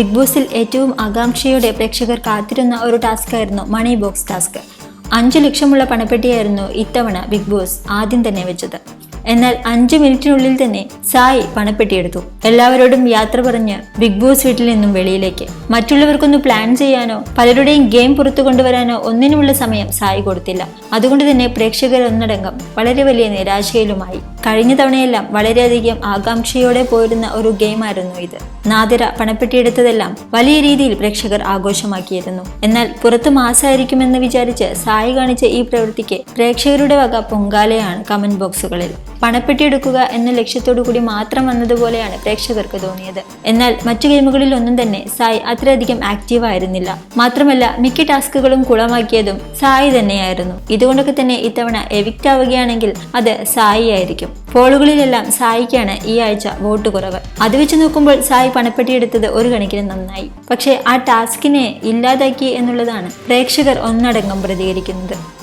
Big ബോസിൽ ഏറ്റവും ആകാംക്ഷയോടെ പ്രേക്ഷകർ കാത്തിരുന്ന ഒരു ടാസ്ക് ആയിരുന്നു മണി ബോക്സ് ടാസ്ക്. അഞ്ചു ലക്ഷമുള്ള പണപ്പെട്ടിയായിരുന്നു ഇത്തവണ ബിഗ് ബോസ് ആദ്യം തന്നെ വെച്ചത്. എന്നാൽ അഞ്ചു മിനിറ്റിനുള്ളിൽ തന്നെ സായി പണപ്പെട്ടിയെടുത്തു. എല്ലാവരോടും യാത്ര പറഞ്ഞ് ബിഗ് ബോസ് വീട്ടിൽ നിന്നും വെളിയിലേക്ക്. മറ്റുള്ളവർക്കൊന്ന് പ്ലാൻ ചെയ്യാനോ പലരുടെയും ഗെയിം പുറത്തു കൊണ്ടുവരാനോ ഒന്നിനുമുള്ള സമയം സായി കൊടുത്തില്ല. അതുകൊണ്ട് തന്നെ പ്രേക്ഷകർ ഒന്നടങ്കം വളരെ വലിയ നിരാശയിലുമായി. കഴിഞ്ഞ തവണയെല്ലാം വളരെയധികം ആകാംക്ഷയോടെ പോയിരുന്ന ഒരു ഗെയിമായിരുന്നു ഇത്. നാദിര പണപ്പെട്ടിയെടുത്തതെല്ലാം വലിയ രീതിയിൽ പ്രേക്ഷകർ ആഘോഷമാക്കിയിരുന്നു. എന്നാൽ പുറത്ത് മാസമായിരിക്കുമെന്ന് വിചാരിച്ച് സായി കാണിച്ച ഈ പ്രവൃത്തിക്ക് പ്രേക്ഷകരുടെ വക പൊങ്കാലയാണ് കമന്റ് ബോക്സുകളിൽ പണപ്പെട്ടിയെടുക്കുക എന്ന ലക്ഷ്യത്തോടു കൂടി മാത്രം വന്നതുപോലെയാണ് പ്രേക്ഷകർക്ക് തോന്നിയത്. എന്നാൽ മറ്റു ഗെയിമുകളിൽ ഒന്നും തന്നെ സായ് അത്രയധികം ആക്റ്റീവ് ആയിരുന്നില്ല. മാത്രമല്ല മിക്ക ടാസ്കുകളും കുളമാക്കിയതും സായി തന്നെയായിരുന്നു. ഇതുകൊണ്ടൊക്കെ തന്നെ ഇത്തവണ എവിക്റ്റ് ആവുകയാണെങ്കിൽ അത് സായി ആയിരിക്കും. പോളുകളിലെല്ലാം സായിക്കാണ് ഈ ആഴ്ച വോട്ട് കുറവ്. അത് വെച്ച് നോക്കുമ്പോൾ സായി പണപ്പെട്ടിയെടുത്തത് ഒരു കണക്കിന് നന്നായി. പക്ഷേ ആ ടാസ്കിനെ ഇല്ലാതാക്കി എന്നുള്ളതാണ് പ്രേക്ഷകർ ഒന്നടങ്കം പ്രതികരിക്കുന്നത്.